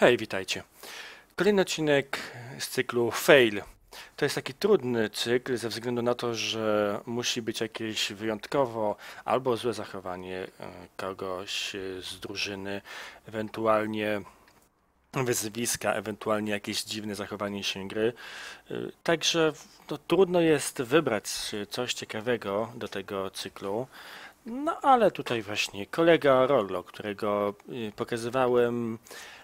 Hej, witajcie. Kolejny odcinek z cyklu Fail. To jest taki trudny cykl ze względu na to, że musi być jakieś wyjątkowo albo złe zachowanie e, kogoś z drużyny, ewentualnie wyzwiska, ewentualnie jakieś dziwne zachowanie się gry. E, Także no, trudno jest wybrać coś ciekawego do tego cyklu. No ale tutaj właśnie kolega Rollo, którego y, pokazywałem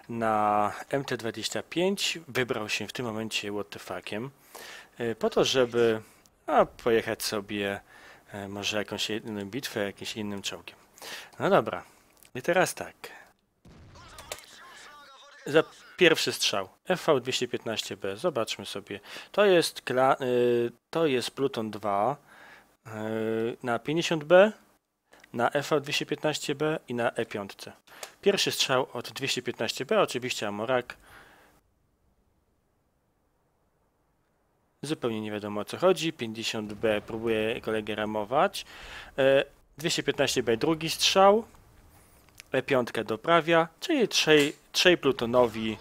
na MT25, wybrał się w tym momencie WTF-iem y, po to, żeby a, pojechać sobie y, może jakąś inną bitwę, jakimś innym czołgiem. No dobra, i teraz tak. Za pierwszy strzał FV215B, zobaczmy sobie. To jest, y, to jest Pluton 2 y, na 50B na FV215B i na E5. Pierwszy strzał od 215B, oczywiście Amorak. Zupełnie nie wiadomo o co chodzi. 50B próbuje kolegę ramować. E, 215B drugi strzał. E5 doprawia, czyli trzej, trzej plutonowi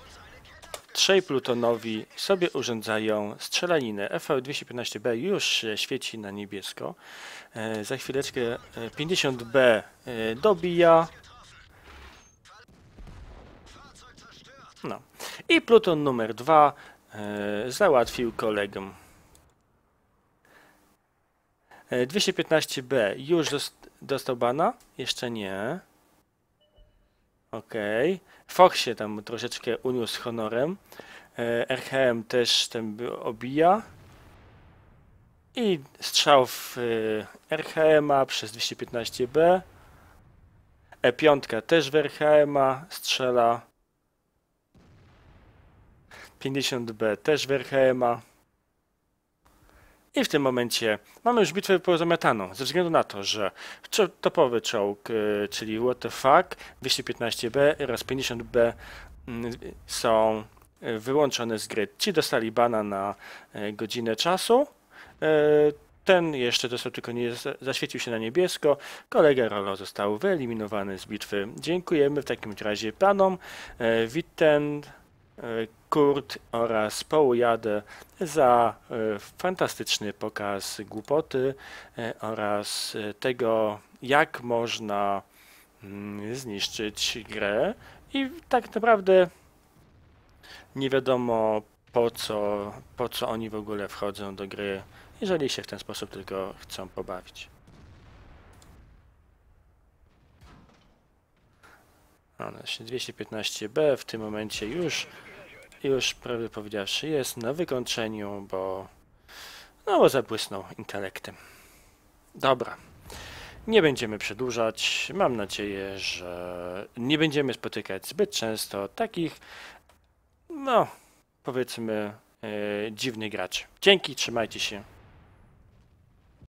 trzej plutonowi sobie urządzają strzelaninę. FV215B już świeci na niebiesko. E, za chwileczkę e, 50B e, dobija. No. I pluton numer 2 e, załatwił kolegę. E, 215B już dost, dostał bana? Jeszcze nie. Okej. Fox się tam troszeczkę uniósł honorem. E, RHM też by- obija. I strzał w e, RHM-a przez 215B. E5 też w RHM-a strzela. 50B też w RHM-a. I w tym momencie mamy już bitwę pozamiataną, ze względu na to, że topowy czołg, y, czyli Fuck, 215B oraz 50B mm, są y, wyłączone z gry. Ci dostali bana na y, godzinę czasu. Ten jeszcze dostał tylko nie za- zaświecił się na niebiesko. Kolega Rolo został wyeliminowany z bitwy. Dziękujemy w takim razie panom Witten, Kurt oraz Połujadę za e, fantastyczny pokaz głupoty e, oraz e, tego, jak można mm, zniszczyć grę. I tak naprawdę nie wiadomo po co, po co oni w ogóle wchodzą do gry, jeżeli się w ten sposób tylko chcą pobawić. No, właśnie 215B w tym momencie już już prawdę powiedziawszy jest na wykończeniu, bo no bo zabłysnął intelektem. Dobra. Nie będziemy przedłużać. Mam nadzieję, że nie będziemy spotykać zbyt często takich, no, powiedzmy, e, dziwnych graczy. Dzięki, trzymajcie się.